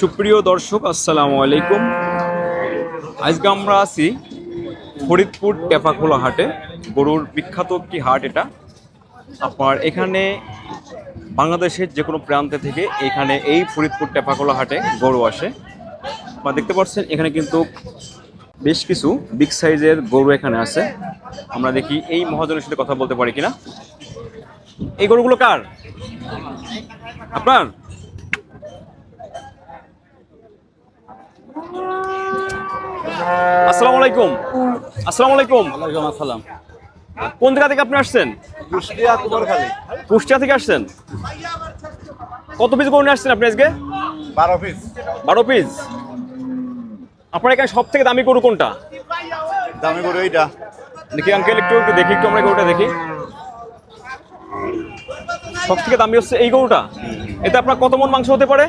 সুপ্রিয় দর্শক, আসসালামু আলাইকুম। আজকে আমরা আছি ফরিদপুর টেপাখোলা হাটে, গরুর বিখ্যাত একটি হাট এটা। আপনার এখানে বাংলাদেশের যে কোনো প্রান্তে থেকে এখানে এই ফরিদপুর টেপাখোলা হাটে গরু আসে। বা দেখতে পাচ্ছেন, এখানে কিন্তু বেশ কিছু বিগ সাইজের গরু এখানে আছে। আমরা দেখি এই মহাজনের সাথে কথা বলতে পারি কিনা। এই গরুগুলো কার? আপনার? আসসালামু আলাইকুম। আসসালামু আলাইকুম। ওয়ালাইকুম আসসালাম। কোন জায়গা থেকে আপনি আসছেন? কুষ্টিয়া কুমারখালী। কুষ্টিয়া থেকে আসছেন? কত পিস গরু আসছেন আপনি আজকে? বারো পিস বারো পিস আপনার এখানে সব থেকে দামি গরু কোনটা? দামি করে এইটা। দেখি আঙ্কেল একটু একটু দেখি একটু আমরা গরুটা দেখি। সব থেকে দামি হচ্ছে এই গরুটা? এতে আপনার কত মন মাংস হতে পারে?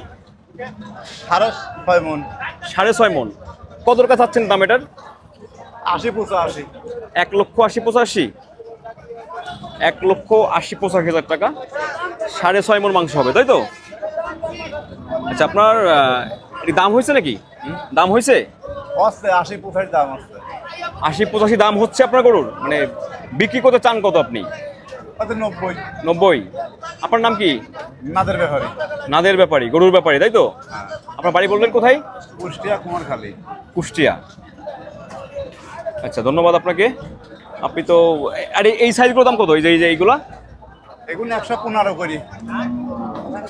সাড়ে ছয় মন। সাড়ে ছয় মন। কত টাকা চাচ্ছেন দাম এটার? আশি পঁচা আশি এক লক্ষ আশি পঁচাশি? এক লক্ষ আশি পঁচাশি হাজার টাকা। সাড়ে ছয় মন মাংস হবে তাই তো? আচ্ছা আপনার দাম হয়েছে নাকি? দাম হয়েছে? আসছে আশি পঁচাশি দাম আসছে আশি পঁচাশি দাম হচ্ছে আপনার গরুর? মানে বিক্রি করতে চান কত আপনি? নব্বই। নব্বই। আপনার নাম কি? নাদের ব্যাপারে। নাদের ব্যাপারী গরুর ব্যাপারী তাই তো? আপনার বাড়ি বললেন কোথায়? কুষ্টিয়া কুমারখালী। কুষ্টিয়া। আচ্ছা ধন্যবাদ আপনাকে। আপনি তো আরে এই সাইজগুলোর দাম কত? এই যে এই যে এইগুলা? এগুলো একশো পনেরো করি।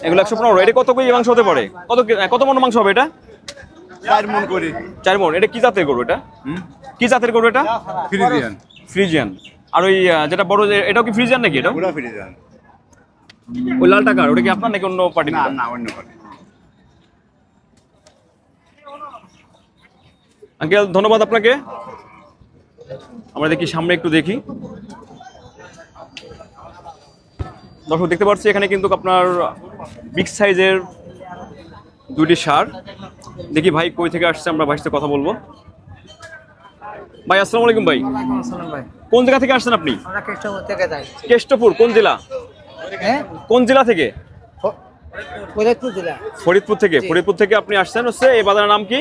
এগুলো একশো পনেরো। এটা কত কেজি মাংস হতে পারে? কত কত মন মাংস হবে এটা? চার মন করি। চার মন। এটা কি জাতের গরু এটা? কি জাতের গরু এটা? ফ্রিজিয়ান। ফ্রিজিয়ান। আর ওই যেটা বড় যে এটাও কি ফ্রিজিয়ান নাকি এটা? পুরা ফ্রিজিয়ান ওই লাল টাকার ওটা কি আপনার নাকি অন্য পার্টি না না অন্য পার্টি আঙ্কেল ধন্যবাদ আপনাকে। আমরা দেখি সামনে একটু দেখি। দর্শক দেখতে পাচ্ছি এখানে কিন্তু আপনার বিগ সাইজের দুটি সার দেখি ভাই কই থেকে আসছে আমরা ভাইয়ের সাথে কথা বলব। ভাই আসসালামু আলাইকুম ভাই। আসসালাম ভাই। কোন জায়গা থেকে আসছেন আপনি? কেষ্টপুর কোন জেলা? হ্যাঁ? কোন জেলা থেকে? ফরিদপুর থেকে। ফরিদপুর থেকে আপনি আসছেন হচ্ছে এই বাজারের নাম কি?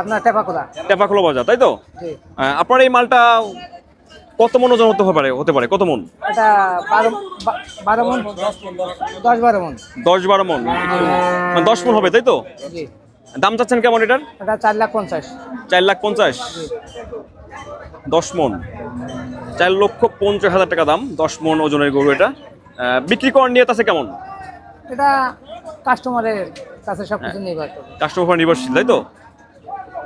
আপনার টেপাখোলা। বাজার তাই তো? আপনার এই মালটা কত মন ওজন হতে পারে হতে পারে? কত মন? বারো মন? দশ বারো মন। দশ বারো মন। মানে দশ মন হবে তাই তো? দাম চাচ্ছেন কেমন এটার? এটা চার লাখ পঞ্চাশ। চার লাখ পঞ্চাশ। দশ মন। চার লক্ষ পঞ্চাশ হাজার টাকা দাম দশ মন ওজনের গরু এটা। বিক্রি করার নিয়ত আছে কেমন? এটা কাস্টমারের কাছে সব কিছু নির্ভর করে। কাস্টমার নির্ভরশীল তাই তো?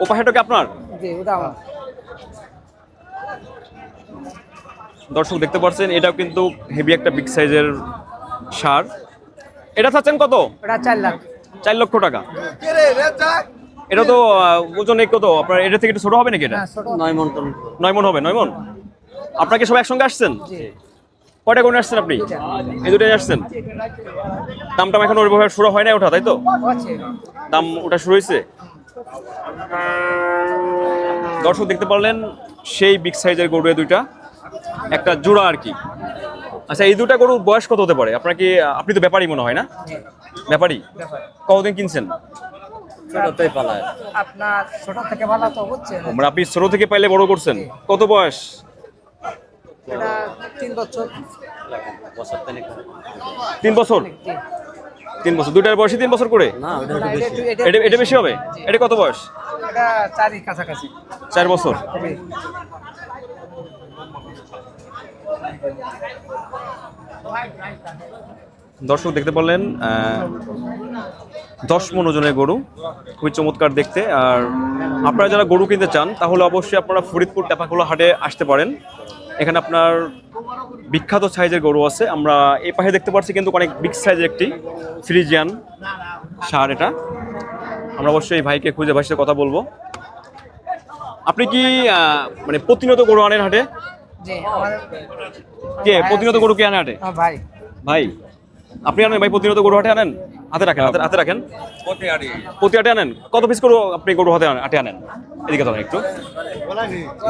ও পাশেটা কি আপনার? জি ওটা আমার দর্শক দেখতে পাচ্ছেন এটাও কিন্তু হেভি একটা বিগ সাইজের সার। এটা চাচ্ছেন কত? এটা চার লাখ। চার লক্ষ টাকা। এটা তো ওজনে কত আপনার এটা থেকে একটু ছোট হবে নাকি এটা? হ্যাঁ নয় মন নয় মন হবে নয় মন? আপনাকে সব একসঙ্গে আসছেন? জি। কয়টা কোনে আসছেন আপনি? এই দুটাই আসছেন? দাম টাম এখন ওইভাবে শুরু হয় না ওঠা তাই তো? দাম ওটা শুরু হয়েছে? দর্শক দেখতে পারলেন সেই বিগ সাইজের গরু এই দুইটা। একটা জোড়া আর কি। আচ্ছা এই দুটা গরুর বয়স কত হতে পারে? আপনার কি আপনি তো ব্যাপারই মনে হয় না? ব্যাপারী। কতদিন কিনছেন? আপনার ছোট থেকে ভালো তো হচ্ছে আমরা আপনি ছোট থেকে পাইলে বড় করছেন। কত বয়স? এটা তিন বছর। তিন বছর? জি। তিন বছর। দুইটার বয়সে তিন বছর করে? এটা এটা- বেশি হবে? এটা কত বয়স? চারি কাছাকাছি। চার বছর। জি। দর্শক দেখতে পারলেন দশ মন ওজনের গরু খুবই চমৎকার দেখতে। আর আপনারা যারা গরু কিনতে চান তাহলে অবশ্যই আপনারা ফরিদপুর টেপাখোলা হাটে আসতে পারেন। এখানে আপনার বিখ্যাত সাইজের গরু আছে। আমরা এই পাশে দেখতে পাচ্ছি কিন্তু অনেক বিগ সাইজের একটি ফ্রিজিয়ান সার এটা। আমরা অবশ্যই এই ভাইকে খুঁজে ভাইয়ের কথা বলব। আপনি কি মানে প্রতিনিয়ত গরু আনেন হাটে? কে? প্রতিনিয়ত গরু কে আনে হাটে? ভাই। ভাই? আপনি আনেন ভাই প্রতিনিয়ত গরু হাটে আনেন? হাতে রাখেন? হাতে হাতে রাখেন। প্রতি হাটে আনেন? কত পিস গরু আপনি গরু হাতে আনেন- হাটে আনেন? এদিকে ধরেন একটু।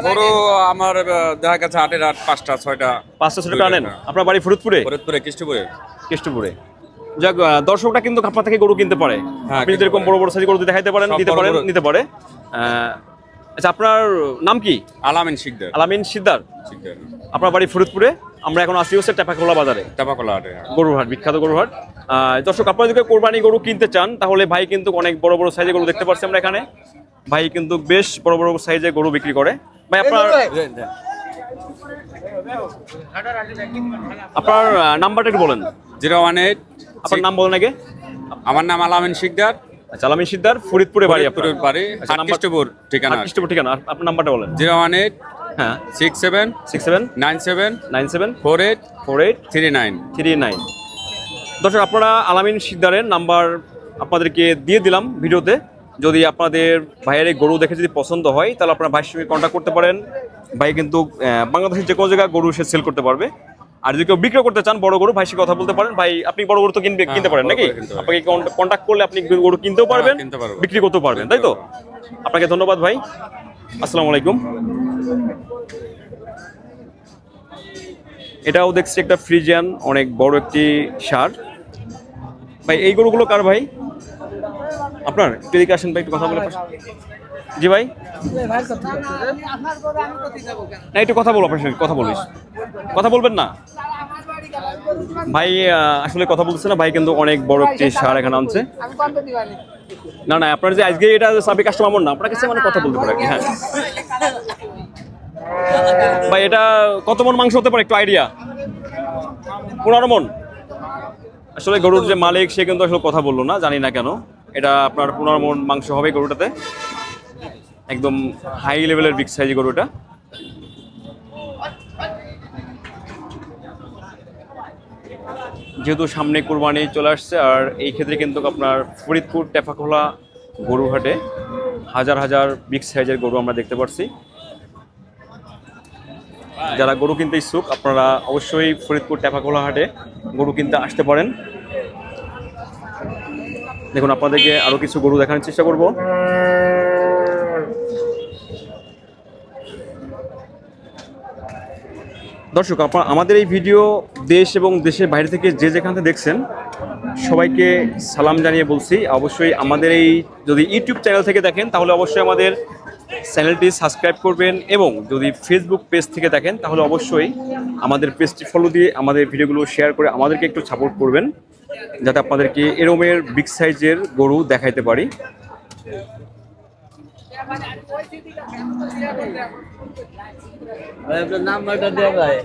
গরু আমার দেখা গেছে আটের আট পাঁচটা ছয়টা পাঁচটা ছোট আনেন? আপনার বাড়ি ফরিদপুরে? ফরিদপুরে কৃষ্ণপুরে। কৃষ্ণপুরে। যাক দর্শকরা কিন্তু আপনার থেকে গরু কিনতে পারে। হ্যাঁ, আপনি যেরকম বড় বড় সাইজ গরু দেখাইতে পারেন দিতে পারেন নিতে পারে। আহ, আচ্ছা আপনার নাম কি? আলামিন শিকদার। আলামিন সিদ্দার শিকদার। আপনার বাড়ি ফরিদপুরে। আমরা এখন আসি হচ্ছে টেপাখোলা বাজারে। টাপাকলা হাটে গরুর হাট বিখ্যাত গরুর হাট। আহ, দর্শক আপনারা যদি কোরবানি গরু কিনতে চান তাহলে ভাই কিন্তু অনেক বড় বড় সাইজের গরু দেখতে পাচ্ছি আমরা এখানে। ভাই কিন্তু বেশ বড় বড় সাইজের গরু বিক্রি করে। ভাই আপনার আপনার নাম্বারটা একটু বলেন। জিরো ওয়ান এইট আপনার নাম বলেন আগে। আমার নাম আলামিন শিকদার। আচ্ছা আলামিন সিদ্দার ফরিদপুরে বাড়ি আপনার? বাড়ি আচ্ছা, ঠিকানা। আট ঠিকানা। আপনার নাম্বারটা বলেন। জিরো ওয়ান এইট হ্যাঁ। Six seven six seven nine seven nine seven four eight four eight three nine. Three nine. দর্শক আপনারা আলামিন সিকদারের নাম্বার আপনাদেরকে দিয়ে দিলাম ভিডিওতে। যদি আপনাদের ভাইয়ের এই গরু দেখে যদি পছন্দ হয় তাহলে আপনারা ভাইয়ের সঙ্গে কন্ট্যাক্ট করতে পারেন। ভাই কিন্তু বাংলাদেশের যে কোনো জায়গায় গরু সে সেল করতে পারবে। আর যদি কেউ বিক্রি করতে চান বড় গরু সঙ্গে কথা বলতে পারেন। ভাই আপনি বড় গরু তো কিনবে কিনতে পারেন নাকি। আপনাকে কন্ট্যাক্ট করলে আপনি গরু কিনতেও পারবেন বিক্রি করতেও পারবেন তাই তো? আপনাকে ধন্যবাদ ভাই। আসসালামু আলাইকুম। এটাও দেখছি একটা ফ্রিজিয়ান অনেক বড় একটি সার। ভাই এই গরুগুলো কার ভাই? আপনার একটু এদিকে আসেন ভাই একটু কথা বলে জি ভাই। না একটু কথা বলো আপনার সঙ্গে, কথা বলিস। কথা বলবেন না। ভাই আসলে কথা বলতেছে না। ভাই কিন্তু অনেক বড় একটি সার এখানে আনছে। না না আপনার যে আজকে এটা সাবি কাস্টমার না। আপনার কাছে মানে কথা বলতে পারে হ্যাঁ। ভাই এটা কত মন মাংস হতে পারে? একটু আইডিয়া পনেরো মন। আসলে গরুর যে মালিক সে কিন্তু আসলে কথা বলল না জানি না কেন। এটা আপনার পনেরো মন মাংস হবে গরুটাতে। একদম হাই লেভেলের বিগ সাইজ গরুটা। যেহেতু সামনে কোরবানি চলে আসছে, আর এই ক্ষেত্রে কিন্তু আপনার ফরিদপুর টেপাখোলা গরুহাটে হাজার হাজার বিগ সাইজের গরু আমরা দেখতে পাচ্ছি যারা গরু কিনতে ইচ্ছুক, আপনারা অবশ্যই ফরিদপুর টেপাখোলা হাটে গরু কিনতে আসতে পারেন। দেখুন, আপনাদেরকে আরও কিছু গরু দেখানোর চেষ্টা করব। দর্শক আপনার আমাদের এই ভিডিও দেশ এবং দেশের বাইরে থেকে যে যেখান থেকে দেখছেন, সবাইকে সালাম জানিয়ে বলছি। অবশ্যই আমাদের এই যদি ইউটিউব চ্যানেল থেকে দেখেন, তাহলে অবশ্যই আমাদের চ্যানেলটি সাবস্ক্রাইব করবেন এবং যদি ফেসবুক পেজ থেকে দেখেন, তাহলে অবশ্যই আমাদের পেজটি ফলো দিয়ে আমাদের ভিডিওগুলো শেয়ার করে আমাদেরকে একটু সাপোর্ট করবেন। যাতে আপনাদেরকে এরমের বিগ সাইজের গরু দেখাইতে পারি। নাম্বারটা দেওয়া ভাই।